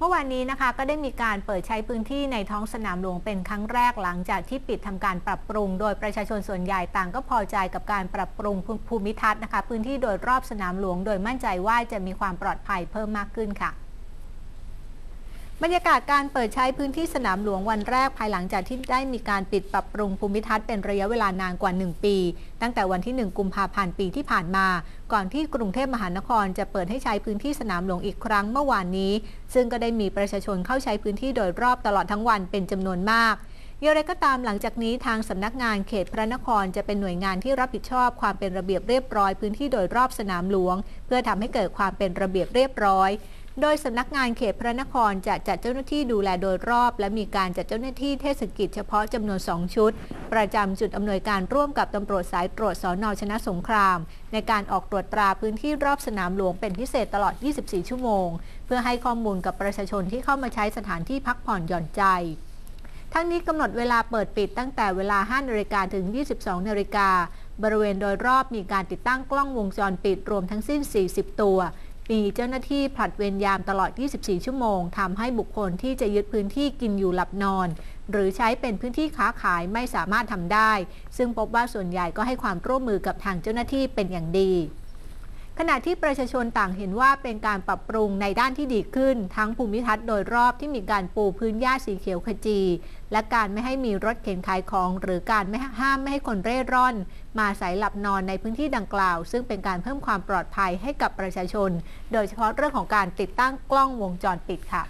เมื่อวานนี้นะคะก็ได้มีการเปิดใช้พื้นที่ในท้องสนามหลวงเป็นครั้งแรกหลังจากที่ปิดทำการปรับปรุง โดยประชาชนส่วนใหญ่ต่างก็พอใจกับการปรับปรุงภูมิทัศน์นะคะ พื้นที่โดยรอบสนามหลวง โดยมั่นใจว่าจะมีความปลอดภัยเพิ่มมากขึ้นค่ะ บรรยากาศการเปิดใช้พื้นที่สนามหลวงวันแรกภายหลังจากที่ได้มีการปิดปรับปรุงภูมิทัศน์เป็นระยะเวลานานกว่า 1 ปี ตั้งแต่วันที่ 1 กุมภาพันธ์ปีที่ผ่านมา ก่อนที่กรุงเทพมหานครจะเปิดให้ใช้พื้นที่สนามหลวงอีกครั้งเมื่อวานนี้ ซึ่งก็ได้มีประชาชนเข้าใช้พื้นที่โดยรอบตลอดทั้งวันเป็นจำนวนมากอย่างไรก็ตามหลังจากนี้ทางสำนักงานเขตพระนครจะเป็นหน่วยงานที่รับผิดชอบความเป็นระเบียบเรียบร้อยพื้นที่โดยรอบสนามหลวง เพื่อทำให้เกิดความเป็นระเบียบเรียบร้อย โดยสำนักงานเขตพระนครจะจัดเจ้าหน้าที่ดูแลโดยรอบ และมีการจัดเจ้าหน้าที่เทศกิจเฉพาะจำนวน 2 ชุด ประจำจุดอำนวยการร่วมกับตำรวจสายตรวจสอนอชนะสงคราม ในการออกตรวจตราพื้นที่รอบสนามหลวงเป็นพิเศษตลอด 24 ชั่วโมง เพื่อให้ข้อมูลกับประชาชนที่เข้ามาใช้สถานที่พักผ่อนหย่อนใจทั้งนี้กำหนดเวลาเปิดปิดตั้งแต่เวลา 5นาฬิกาถึง 22นาฬิกาบริเวณโดยรอบมีการติดตั้งกล้องวงจรปิดรวมทั้งสิ้น 40 ตัว มีเจ้าหน้าที่ผลัดเวรยามตลอด 24 ชั่วโมงทำให้บุคคลที่จะยึดพื้นที่กินอยู่หลับนอน หรือใช้เป็นพื้นที่ค้าขายไม่สามารถทำได้ ซึ่งพบว่าส่วนใหญ่ก็ให้ความร่วมมือกับทางเจ้าหน้าที่เป็นอย่างดี ขณะที่ประชาชนต่างเห็นว่าเป็นการปรับปรุงในด้านที่ดีขึ้น ทั้งภูมิทัศน์โดยรอบที่มีการปูพื้นหญ้าสีเขียวขจี และการไม่ให้มีรถเข็นขายของ หรือการไม่ห้ามไม่ให้คนเร่ร่อน มาสายหลับนอนในพื้นที่ดังกล่าว ซึ่งเป็นการเพิ่มความปลอดภัยให้กับประชาชน โดยเฉพาะเรื่องของการติดตั้งกล้องวงจรปิดค่ะ